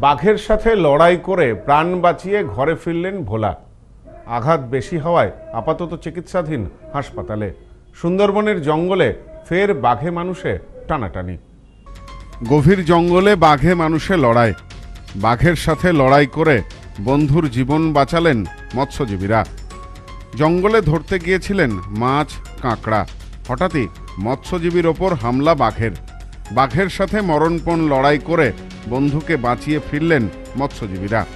বাঘের সাথে লড়াই করে প্রাণ বাঁচিয়ে ঘরে ফিরলেন ভোলা। আঘাত বেশি হওয়ায় আপাতত চিকিৎসাধীন হাসপাতালে। সুন্দরবনের জঙ্গলে ফের বাঘে মানুষে টানাটানি। গভীর জঙ্গলে বাঘে মানুষে লড়াই। বাঘের সাথে লড়াই করে বন্ধুর জীবন বাঁচালেন মৎস্যজীবীরা। জঙ্গলে ধরতে গিয়েছিলেন মাছ, কাঁকড়া। হঠাৎই মৎস্যজীবীর ওপর হামলা বাঘের। বাঘের সাথে মরণপণ লড়াই করে বন্ধুকে বাঁচিয়ে ফিরলেন মৎস্যজীবীরা।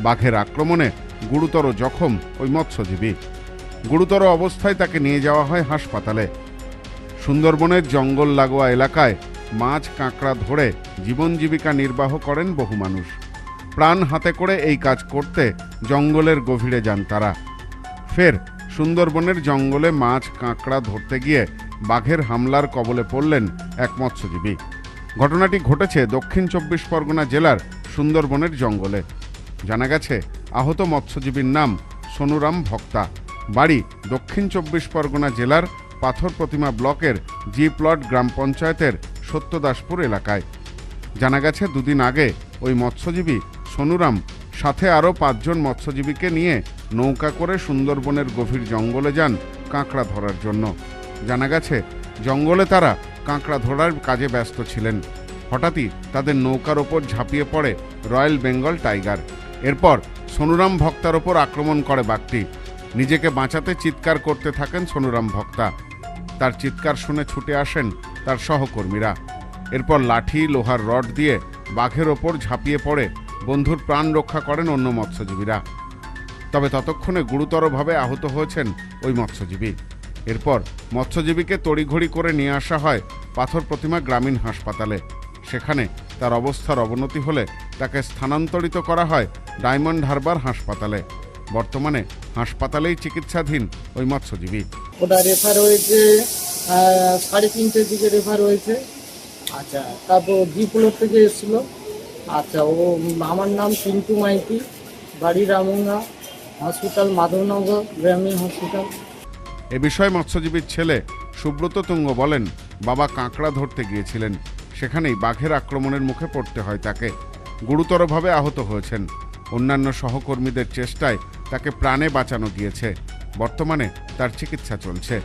বাঘের আক্রমণে গুরুতর জখম ওই মৎস্যজীবী। গুরুতর অবস্থায় তাকে নিয়ে যাওয়া হয় হাসপাতালে। সুন্দরবনের জঙ্গল লাগোয়া এলাকায় মাছ কাঁকড়া ধরে জীবন জীবিকা নির্বাহ করেন বহু মানুষ। প্রাণ হাতে করে এই কাজ করতে জঙ্গলের গভীরে যান তারা। ফের সুন্দরবনের জঙ্গলে মাছ কাঁকড়া ধরতে গিয়ে বাঘের হামলার কবলে পড়লেন এক মৎস্যজীবী। ঘটনাটি ঘটেছে দক্ষিণ চব্বিশ পরগনা জেলার সুন্দরবনের জঙ্গলে। জানা গেছে, আহত মৎস্যজীবীর নাম সোনুরাম ভক্তা। বাড়ি দক্ষিণ চব্বিশ পরগনা জেলার পাথর প্রতিমা ব্লকের জি প্লট গ্রাম পঞ্চায়েতের সত্যদাসপুর এলাকায়। জানা গেছে, দুদিন আগে ওই মৎস্যজীবী সোনুরাম সাথে আরও পাঁচজন মৎস্যজীবীকে নিয়ে নৌকা করে সুন্দরবনের গভীর জঙ্গলে যান কাঁকড়া ধরার জন্য। জানা গেছে, জঙ্গলে তারা কাঁকড়া ধরার কাজে ব্যস্ত ছিলেন। হঠাৎই তাদের নৌকার ওপর ঝাঁপিয়ে পড়ে রয়্যাল বেঙ্গল টাইগার। এরপর সোনুরাম ভক্তার ওপর আক্রমণ করে বাঘটি। নিজেকে বাঁচাতে চিৎকার করতে থাকেন সোনুরাম ভক্তা। তার চিৎকার শুনে ছুটে আসেন তার সহকর্মীরা। এরপর লাঠি, লোহার রড দিয়ে বাঘের ওপর ঝাঁপিয়ে পড়ে বন্ধুর প্রাণ রক্ষা করেন অন্য মৎস্যজীবীরা। তবে ততক্ষণে গুরুতরভাবে আহত হয়েছেন ওই মৎস্যজীবী। এরপর মৎস্যজীবীকে তড়িঘড়ি করে নিয়ে আসা হয় পাথর প্রতিমা গ্রামীণ হাসপাতালে। সেখানে তার অবস্থার অবনতি হলে তাকে স্থানান্তরিত করা হয় ডায়মন্ড হারবার হাসপাতালে। বর্তমানে হাসপাতালেই চিকিৎসাধীন ওই মৎস্যজীবী। ওটা রেফার হয়েছে সাড়ে তিনটের দিকে রেফার হয়েছে। আচ্ছা তারপর জি থেকে এসেছিল। আচ্ছা ও, আমার নাম পিন্টু মাইতি, বাড়ি রামুঙ্গা হসপিটাল মাধবনগর, গ্রামীণ হসপিটাল এ বিষয়ে মৎস্যজীবীর ছেলে সুব্রত তুঙ্গ বলেন, বাবা কাঁকড়া ধরতে গিয়েছিলেন। সেখানেই বাঘের আক্রমণের মুখে পড়তে হয় তাকে। গুরুতরভাবে আহত হয়েছেন। অন্যান্য সহকর্মীদের চেষ্টায় তাকে প্রাণে বাঁচানো গিয়েছে। বর্তমানে তার চিকিৎসা চলছে।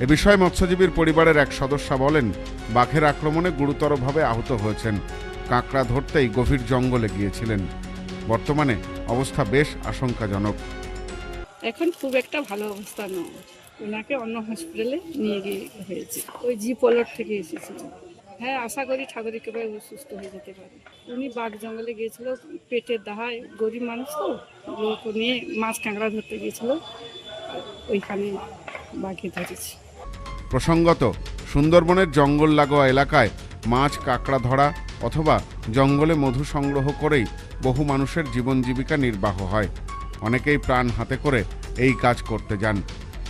এ বিষয়ে মৎস্যজীবীর পরিবারের এক সদস্যা বলেন, বাঘের আক্রমণে গুরুতরভাবে আহত হয়েছেন। কাঁকড়া ধরতেই গভীর জঙ্গলে গিয়েছিলেন। বর্তমানে অবস্থা বেশ আশঙ্কাজনক। এখন খুব একটা ভালো অবস্থা নয়। ওনাকে অন্য হসপিটালে নিয়ে গিয়ে হয়েছে। ওই জি পলট থেকে এসেছিল। হ্যাঁ আশা করি ঠাকুরের কৃপায় ও সুস্থ হয়ে যেতে পারে। উনি বাঘ জঙ্গলে গিয়েছিল, পেটের দাহায়, গরিব মানুষ তো, লোক নিয়ে মাছ কাঁকড়া ধরতে গিয়েছিল ওইখানে বাঘে ধরেছে। প্রসঙ্গত, সুন্দরবনের জঙ্গল লাগোয়া এলাকায় মাছ কাঁকড়া ধরা অথবা জঙ্গলে মধু সংগ্রহ করেই বহু মানুষের জীবন জীবিকা নির্বাহ হয়। অনেকেই প্রাণ হাতে করে এই কাজ করতে যান।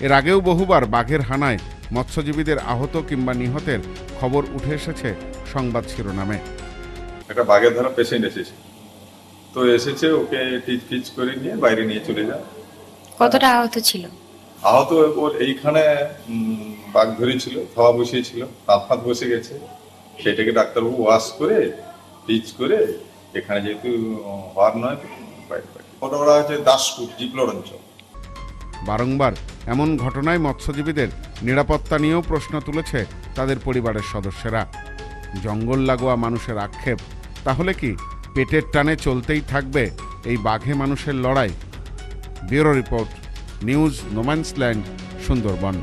এর আগেও বহুবার বাঘের হানায় মৎস্যজীবীদের আহত কিংবা নিহতের খবর উঠে এসেছে সংবাদ শিরোনামে। একটা বাঘের ধরা পেশেন্ট এসেছে। তো এসেছে ওকে টিচ ফিচ করে নিয়ে বাইরে নিয়ে চলে যায়। কতটা আহত ছিল? আহত ওর এইখানে বাঘ ধরেছিল খাওয়া বসিয়েছিল হাত ফাত বসে গেছে। সেটাকে ডাক্তারবাবু ওয়াশ করে টিচ করে এখানে যেহেতু হওয়ার নয় ওটা ওরা হচ্ছে দাসপুর জিপলোর অঞ্চল। বারংবার এমন ঘটনায় মৎস্যজীবীদের নিরাপত্তা নিয়েও প্রশ্ন তুলেছে তাদের পরিবারের সদস্যরা। জঙ্গল লাগোয়া মানুষের আক্ষেপ, তাহলে কি পেটের টানে চলতেই থাকবে এই বাঘে মানুষের লড়াই? Bureau report, news no man's land, Sundarban.